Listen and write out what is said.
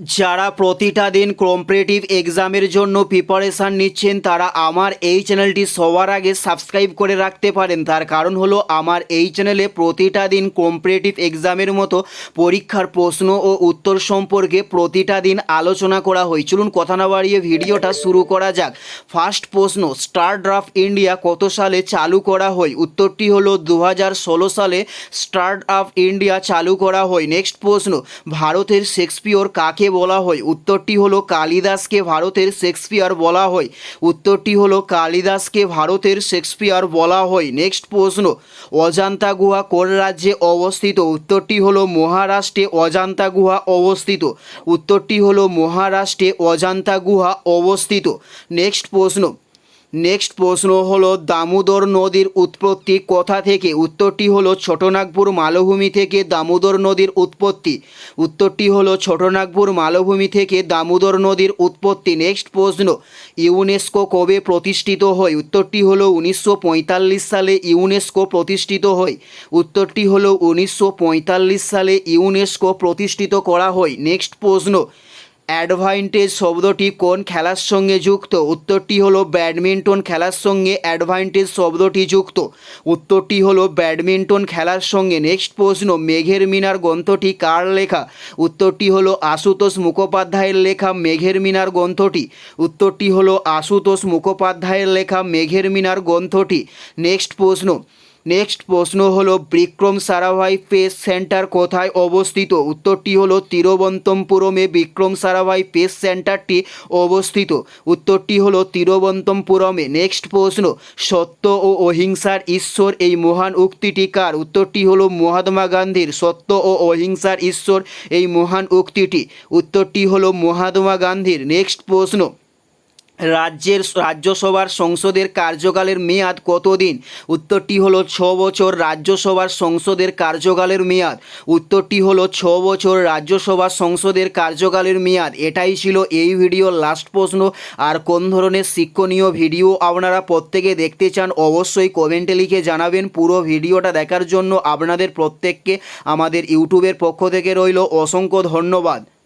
যারা প্রতিটা দিন কম্পারেটিভ এক্সামের জন্য প্রিপারেশান নিচ্ছেন, তারা আমার এই চ্যানেলটি সবার আগে সাবস্ক্রাইব করে রাখতে পারেন। তার কারণ হলো, আমার এই চ্যানেলে প্রতিটা দিন কম্পারেটিভ এক্সামের মতো পরীক্ষার প্রশ্ন ও উত্তর সম্পর্কে প্রতিটা দিন আলোচনা করা হয়। চলুন কথা না বাড়িয়ে ভিডিওটা শুরু করা যাক। ফার্স্ট প্রশ্ন স্টার ড্রাফট ইন্ডিয়া কত সালে চালু করা হয়? উত্তরটি হলো দু হাজার ষোলো সালে স্টার অফ ইন্ডিয়া চালু করা হয়। নেক্সট প্রশ্ন, ভারতের শেক্সপিয়র কাকে বলা হয়। উত্তরটি হলো কালিদাসকে ভারতের শেক্সপিয়ার বলা হয়। উত্তরটি হলো কালিদাসকে ভারতের শেক্সপিয়ার বলা হয়। নেক্সট প্রশ্ন, অজান্তা গুহা কোন রাজ্যে অবস্থিত? উত্তরটি হলো মহারাষ্ট্রে অজান্তা গুহা অবস্থিত। উত্তরটি হলো মহারাষ্ট্রে অজান্তা গুহা অবস্থিত। নেক্সট প্রশ্ন নেক্সট প্রশ্ন হলো, দামোদর নদীর উৎপত্তি কোথা থেকে? উত্তরটি হলো ছোটনাগপুর মালভূমি থেকে দামোদর নদীর উৎপত্তি। উত্তরটি হলো ছোটনাগপুর মালভূমি থেকে দামোদর নদীর উৎপত্তি। নেক্সট প্রশ্ন, ইউনেস্কো কবে প্রতিষ্ঠিত হয়? উত্তরটি হলো উনিশশো পঁয়তাল্লিশ সালে ইউনেস্কো প্রতিষ্ঠিত হয়। উত্তরটি হলো উনিশশো পঁয়তাল্লিশ সালে ইউনেস্কো প্রতিষ্ঠিত করা হয়। নেক্সট প্রশ্ন অ্যাডভান্টেজ শব্দটি কোন খেলার সঙ্গে যুক্ত? উত্তরটি হলো ব্যাডমিন্টন খেলার সঙ্গে অ্যাডভান্টেজ শব্দটি যুক্ত। উত্তরটি হলো ব্যাডমিন্টন খেলার সঙ্গে। নেক্সট প্রশ্ন, মেঘের মিনার গ্রন্থটি কার লেখা? উত্তরটি হলো আশুতোষ মুখোপাধ্যায়ের লেখা মেঘের মিনার গ্রন্থটি। উত্তরটি হলো আশুতোষ মুখোপাধ্যায়ের লেখা মেঘের মিনার গ্রন্থটি। নেক্সট প্রশ্ন নেক্সট প্রশ্ন হলো, বিক্রম সারাভাই পেস সেন্টার কোথায় অবস্থিত? উত্তরটি হলো তিরুবন্তমপুরমে বিক্রম সারাভাই পেস সেন্টারটি অবস্থিত। উত্তরটি হলো তিরুবন্তমপুরমে নেক্সট প্রশ্ন, সত্য ও অহিংসার ঈশ্বর এই মহান উক্তিটি কার? উত্তরটি হলো, মহাত্মা গান্ধীর। সত্য ও অহিংসার ঈশ্বর এই মহান উক্তিটি। উত্তরটি হলো, মহাত্মা গান্ধীর। নেক্সট প্রশ্ন রাজ্যের রাজ্যসভার সংসদের কার্যকালের মেয়াদ কতদিন? উত্তরটি হলো ছ বছর রাজ্যসভার সংসদের কার্যকালের মেয়াদ। উত্তরটি হলো ছ বছর রাজ্যসভার সংসদের কার্যকালের মেয়াদ। এটাই ছিল এই ভিডিওর লাস্ট প্রশ্ন। আর কোন ধরনের শিক্ষণীয় ভিডিও আপনারা প্রত্যেকে দেখতে চান, অবশ্যই কমেন্টে লিখে জানাবেন। পুরো ভিডিওটা দেখার জন্য আপনাদের প্রত্যেককে আমাদের ইউটিউবের পক্ষ থেকে রইল অসংখ্য ধন্যবাদ।